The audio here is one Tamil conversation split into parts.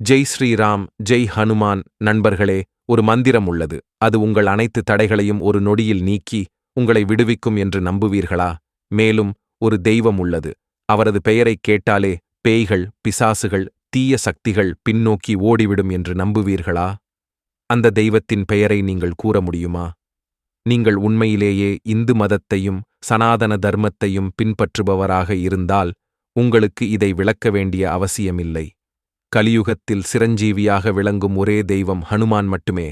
ஜெய் ஸ்ரீராம் ஜெய் ஹனுமான் நண்பர்களே ஒரு மந்திரம் உள்ளது. அது உங்கள் அனைத்து தடைகளையும் ஒரு நொடியில் நீக்கி உங்களை விடுவிக்கும் என்று நம்புவீர்களா? மேலும் ஒரு தெய்வம் உள்ளது. அவரது பெயரைக் கேட்டாலே பேய்கள் பிசாசுகள் தீய சக்திகள் பின்னோக்கி ஓடிவிடும் என்று நம்புவீர்களா? அந்த தெய்வத்தின் பெயரை நீங்கள் கூற முடியுமா? நீங்கள் உண்மையிலேயே இந்து மதத்தையும் சனாதன தர்மத்தையும் பின்பற்றுபவராக இருந்தால் உங்களுக்கு இதை விளக்க வேண்டிய அவசியமில்லை. கலியுகத்தில் சிரஞ்சீவியாக விளங்கும் ஒரே தெய்வம் ஹனுமான் மட்டுமே.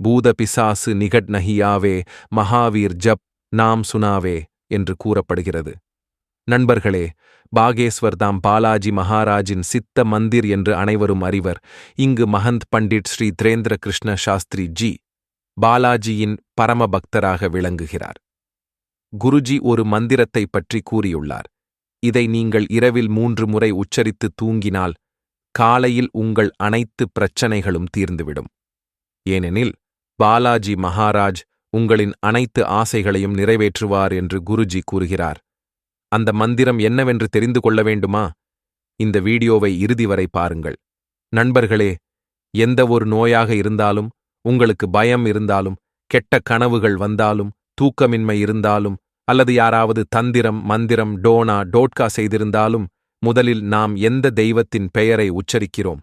பூத பிசாசு நிகட் நஹியாவே மகாவீர் ஜப் நாம் சுனாவே என்று கூறப்படுகிறது. நண்பர்களே பாகேஸ்வர் தாம் பாலாஜி மகாராஜின் சித்த மந்திர் என்று அனைவரும் அறிவர். இங்கு மகந்த் பண்டிட் ஸ்ரீ திரேந்திர கிருஷ்ண சாஸ்திரி ஜி பாலாஜியின் பரம பக்தராக விளங்குகிறார். குருஜி ஒரு மந்திரத்தை பற்றி கூறியுள்ளார். இதை நீங்கள் இரவில் மூன்று முறை உச்சரித்து தூங்கினால் காலையில் உங்கள் அனைத்து பிரச்சனைகளும் தீர்ந்துவிடும். ஏனெனில் பாலாஜி மகாராஜ் உங்களின் அனைத்து ஆசைகளையும் நிறைவேற்றுவார் என்று குருஜி கூறுகிறார். அந்த மந்திரம் என்னவென்று தெரிந்து கொள்ள வேண்டுமா? இந்த வீடியோவை இறுதி வரை பாருங்கள். நண்பர்களே எந்த ஒரு நோயாக இருந்தாலும் உங்களுக்கு பயம் இருந்தாலும் கெட்ட கனவுகள் வந்தாலும் தூக்கமின்மை இருந்தாலும் அல்லது யாராவது தந்திரம் மந்திரம் டோனா டோட்கா செய்திருந்தாலும் முதலில் நாம் எந்த தெய்வத்தின் பெயரை உச்சரிக்கிறோம்?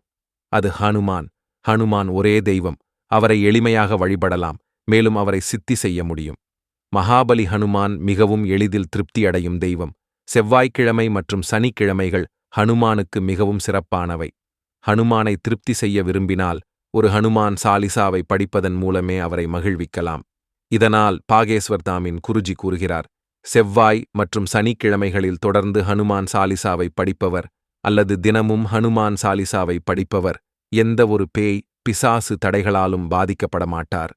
அது ஹனுமான். ஹனுமான் ஒரே தெய்வம். அவரை எளிமையாக வழிபடலாம் மேலும் அவரை சித்தி செய்ய முடியும். மகாபலி ஹனுமான் மிகவும் எளிதில் திருப்தியடையும் தெய்வம். செவ்வாய்க்கிழமை மற்றும் சனிக்கிழமைகள் ஹனுமானுக்கு மிகவும் சிறப்பானவை. ஹனுமானை திருப்தி செய்ய விரும்பினால் ஒரு ஹனுமான் சாலிசாவை படிப்பதன் மூலமே அவரை மகிழ்விக்கலாம். இதனால் பாகேஸ்வர் தாமின் குருஜி கூறுகிறார் செவ்வாய் மற்றும் சனிக்கிழமைகளில் தொடர்ந்து ஹனுமான் சாலிசாவை படிப்பவர் அல்லது தினமும் ஹனுமான் சாலிசாவை படிப்பவர் எந்த ஒரு பேய் பிசாசு தடைகளாலும் பாதிக்கப்பட மாட்டார்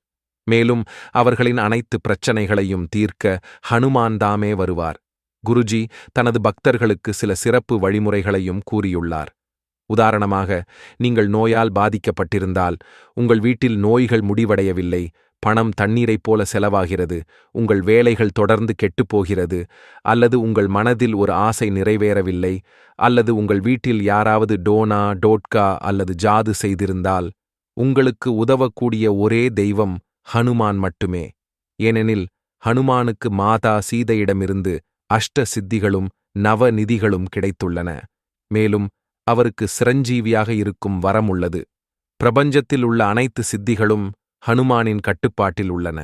மேலும் அவர்களின் அனைத்து பிரச்சனைகளையும் தீர்க்க ஹனுமான் தாமே வருவார். குருஜி தனது பக்தர்களுக்கு சில சிறப்பு வழிமுறைகளையும் கூறியுள்ளார். உதாரணமாக நீங்கள் நோயால் பாதிக்கப்பட்டிருந்தால் உங்கள் வீட்டில் நோய்கள் முடிவடையவில்லை பணம் தண்ணீரைப் போல செலவாகிறது உங்கள் வேலைகள் தொடர்ந்து கெட்டுப்போகிறது அல்லது உங்கள் மனதில் ஒரு ஆசை நிறைவேறவில்லை அல்லது உங்கள் வீட்டில் யாராவது டோனா டோட்கா அல்லது ஜாது செய்திருந்தால் உங்களுக்கு உதவக்கூடிய ஒரே தெய்வம் ஹனுமான் மட்டுமே. ஏனெனில் ஹனுமானுக்கு மாதா சீதையிடமிருந்து அஷ்ட சித்திகளும் நவ நிதிகளும் கிடைத்துள்ளன. மேலும் அவருக்கு சிரஞ்சீவியாக இருக்கும் வரம் உள்ளது. பிரபஞ்சத்தில் உள்ள அனைத்து சித்திகளும் ஹனுமானின் கட்டுப்பாட்டில் உள்ளன.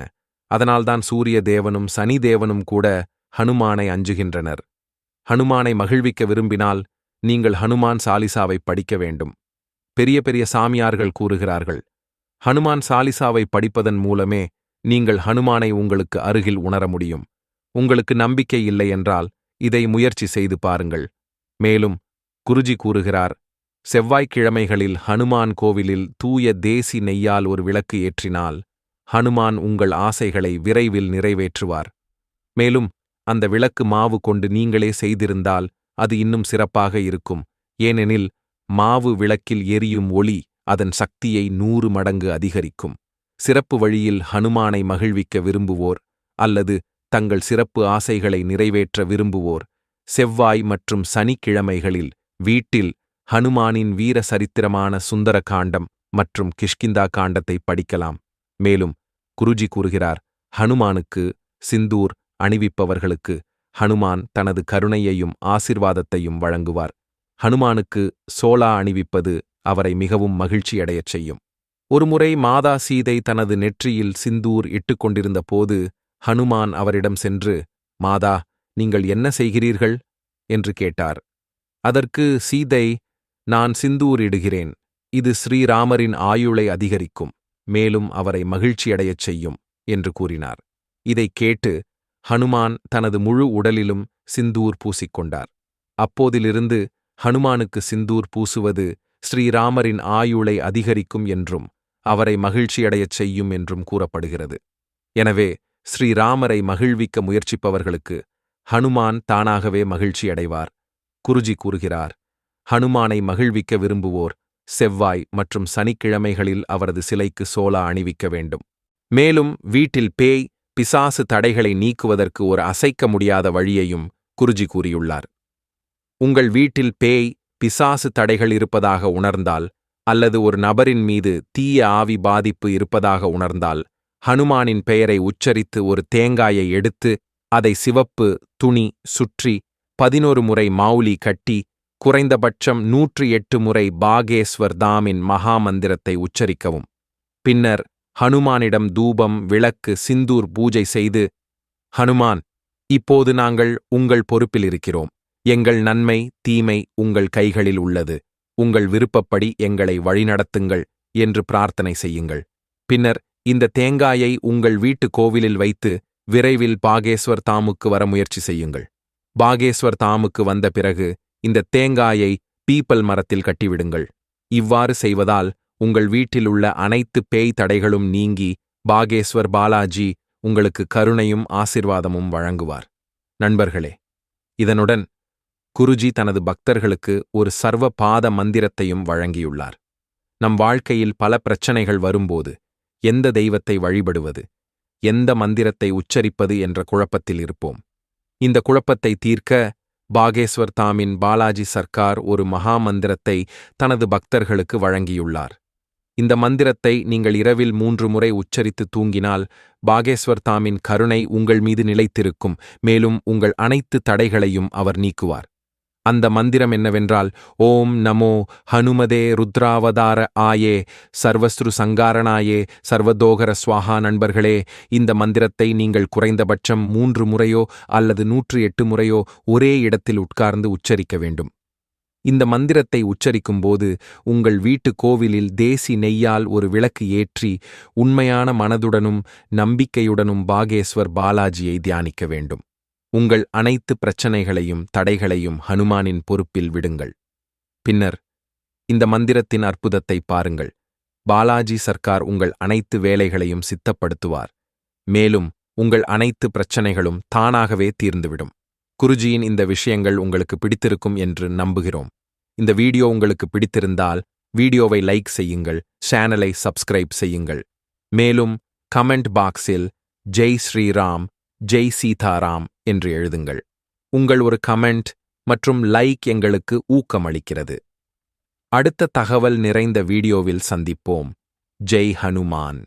அதனால்தான் சூரிய தேவனும் சனி தேவனும் கூட ஹனுமானை அஞ்சுகின்றனர். ஹனுமானை மகிழ்விக்க விரும்பினால் நீங்கள் ஹனுமான் சாலிசாவை படிக்க வேண்டும். பெரிய பெரிய சாமியார்கள் கூறுகிறார்கள். ஹனுமான் சாலிசாவை படிப்பதன் மூலமே நீங்கள் ஹனுமானை உங்களுக்கு அருகில் உணர முடியும். உங்களுக்கு நம்பிக்கை இல்லை என்றால் இதை முயற்சி செய்து பாருங்கள். மேலும் குருஜி கூறுகிறார் செவ்வாய்க்கிழமைகளில் ஹனுமான் கோவிலில் தூய தேசி நெய்யால் ஒரு விளக்கு ஏற்றினால் ஹனுமான் உங்கள் ஆசைகளை விரைவில் நிறைவேற்றுவார். மேலும் அந்த விளக்கு மாவு கொண்டு நீங்களே செய்திருந்தால் அது இன்னும் சிறப்பாக இருக்கும். ஏனெனில் மாவு விளக்கில் எரியும் ஒளி அதன் சக்தியை நூறு மடங்கு அதிகரிக்கும். சிறப்பு வழியில் ஹனுமானை மகிழ்விக்க விரும்புவோர் அல்லது தங்கள் சிறப்பு ஆசைகளை நிறைவேற்ற விரும்புவோர் செவ்வாய் மற்றும் சனிக்கிழமைகளில் வீட்டில் ஹனுமானின் வீர சரித்திரமான சுந்தர காண்டம் மற்றும் கிஷ்கிந்தா காண்டத்தை படிக்கலாம். மேலும் குருஜி கூறுகிறார் ஹனுமானுக்கு சிந்தூர் அணிவிப்பவர்களுக்கு ஹனுமான் தனது கருணையையும் ஆசிர்வாதத்தையும் வழங்குவார். ஹனுமானுக்கு சோலா அணிவிப்பது அவரை மிகவும் மகிழ்ச்சியடையச் செய்யும். ஒருமுறை மாதா சீதை தனது நெற்றியில் சிந்தூர் இட்டுக்கொண்டிருந்த போது ஹனுமான் அவரிடம் சென்று மாதா நீங்கள் என்ன செய்கிறீர்கள்? என்று கேட்டார். அதற்கு சீதை நான் சிந்தூரிடுகிறேன். இது ஸ்ரீராமரின் ஆயுளை அதிகரிக்கும். மேலும் அவரை மகிழ்ச்சியடையச் செய்யும் என்று கூறினார். இதைக் கேட்டு ஹனுமான் தனது முழு உடலிலும் சிந்தூர் பூசிக்கொண்டார் அப்போதிலிருந்து ஹனுமானுக்கு சிந்தூர் பூசுவது ஸ்ரீராமரின் ஆயுளை அதிகரிக்கும் என்றும் அவரை மகிழ்ச்சியடையச் செய்யும் என்றும் கூறப்படுகிறது. எனவே ஸ்ரீராமரை மகிழ்விக்க முயற்சிப்பவர்களுக்கு ஹனுமான் தானாகவே மகிழ்ச்சியடைவார் குருஜி கூறுகிறார். ஹனுமானை மகிழ்விக்க விரும்புவோர் செவ்வாய் மற்றும் சனிக்கிழமைகளில் அவரது சிலைக்கு சோலா அணிவிக்க வேண்டும். மேலும் வீட்டில் பேய் பிசாசு தடைகளை நீக்குவதற்கு ஒரு அசைக்க முடியாத வழியையும் குருஜி கூறியுள்ளார். உங்கள் வீட்டில் பேய் பிசாசு தடைகள் இருப்பதாக உணர்ந்தால் அல்லது ஒரு நபரின் மீது தீய ஆவி பாதிப்பு இருப்பதாக உணர்ந்தால் ஹனுமானின் பெயரை உச்சரித்து ஒரு தேங்காயை எடுத்து அதை சிவப்பு துணி சுற்றி பதினொரு முறை மாவுலி கட்டி குறைந்தபட்சம் நூற்றி எட்டு முறை பாகேஸ்வர் தாமின் மகாமந்திரத்தை உச்சரிக்கவும். பின்னர் ஹனுமானிடம் தூபம் விளக்கு சிந்தூர் பூஜை செய்து ஹனுமான் இப்போது நாங்கள் உங்கள் பொறுப்பில் இருக்கிறோம். எங்கள் நன்மை தீமை உங்கள் கைகளில் உள்ளது. உங்கள் விருப்பப்படி எங்களை வழிநடத்துங்கள் என்று பிரார்த்தனை செய்யுங்கள். பின்னர் இந்த தேங்காயை உங்கள் வீட்டு கோவிலில் வைத்து விரைவில் பாகேஸ்வர் தாமுக்கு வர முயற்சி செய்யுங்கள். பாகேஸ்வர் தாமுக்கு வந்த பிறகு இந்த தேங்காயை பீப்பல் மரத்தில் கட்டிவிடுங்கள். இவ்வாறு செய்வதால் உங்கள் வீட்டில் உள்ள அனைத்து பேய் தடைகளும் நீங்கி பாகேஸ்வர் பாலாஜி உங்களுக்கு கருணையும் ஆசிர்வாதமும் வழங்குவார். நண்பர்களே இதனுடன் குருஜி தனது பக்தர்களுக்கு ஒரு சர்வ பாத மந்திரத்தையும் வழங்கியுள்ளார். நம் வாழ்க்கையில் பல பிரச்சனைகள் வரும்போது எந்த தெய்வத்தை வழிபடுவது எந்த மந்திரத்தை உச்சரிப்பது என்ற குழப்பத்தில் இருப்போம். இந்த குழப்பத்தை தீர்க்க பாகேஸ்வர் தாமின் பாலாஜி சர்க்கார் ஒரு மகா மந்திரத்தை தனது பக்தர்களுக்கு வழங்கியுள்ளார். இந்த மந்திரத்தை நீங்கள் இரவில் மூன்று முறை உச்சரித்து தூங்கினால் பாகேஸ்வர் தாமின் கருணை உங்கள் மீது நிலைத்திருக்கும் மேலும் உங்கள் அனைத்து தடைகளையும் அவர் நீக்குவார். அந்த மந்திரம் என்னவென்றால் ஓம் நமோ ஹனுமதே ருத்ராவதார ஆயே சர்வஸ்ரு சங்காரணாயே சர்வதோகர சுவாகா நண்பர்களே இந்த மந்திரத்தை நீங்கள் குறைந்தபட்சம் மூன்று முறையோ அல்லது நூற்று எட்டு முறையோ ஒரே இடத்தில் உட்கார்ந்து உச்சரிக்க வேண்டும். இந்த மந்திரத்தை உச்சரிக்கும்போது உங்கள் வீட்டு கோவிலில் தேசி நெய்யால் ஒரு விளக்கு ஏற்றி உண்மையான மனதுடனும் நம்பிக்கையுடனும் பாகேஸ்வர் பாலாஜியை தியானிக்க வேண்டும். உங்கள் அனைத்து பிரச்சனைகளையும் தடைகளையும் ஹனுமானின் பொறுப்பில் விடுங்கள். பின்னர் இந்த மந்திரத்தின் அற்புதத்தை பாருங்கள். பாலாஜி சர்க்கார் உங்கள் அனைத்து வேலைகளையும் சித்தப்படுத்துவார். மேலும் உங்கள் அனைத்து பிரச்சனைகளும் தானாகவே தீர்ந்துவிடும். குருஜியின் இந்த விஷயங்கள் உங்களுக்கு பிடித்திருக்கும் என்று நம்புகிறோம். இந்த வீடியோ உங்களுக்கு பிடித்திருந்தால் வீடியோவை லைக் செய்யுங்கள் சேனலை சப்ஸ்கிரைப் செய்யுங்கள். மேலும் கமெண்ட் பாக்ஸில் ஜெய் ஸ்ரீராம் ஜெய் சீதாராம் என்று எழுதுங்கள். உங்கள் ஒரு கமெண்ட் மற்றும் லைக் எங்களுக்கு ஊக்கமளிக்கிறது அடுத்த தகவல் நிறைந்த வீடியோவில் சந்திப்போம். ஜெய் ஹனுமான்.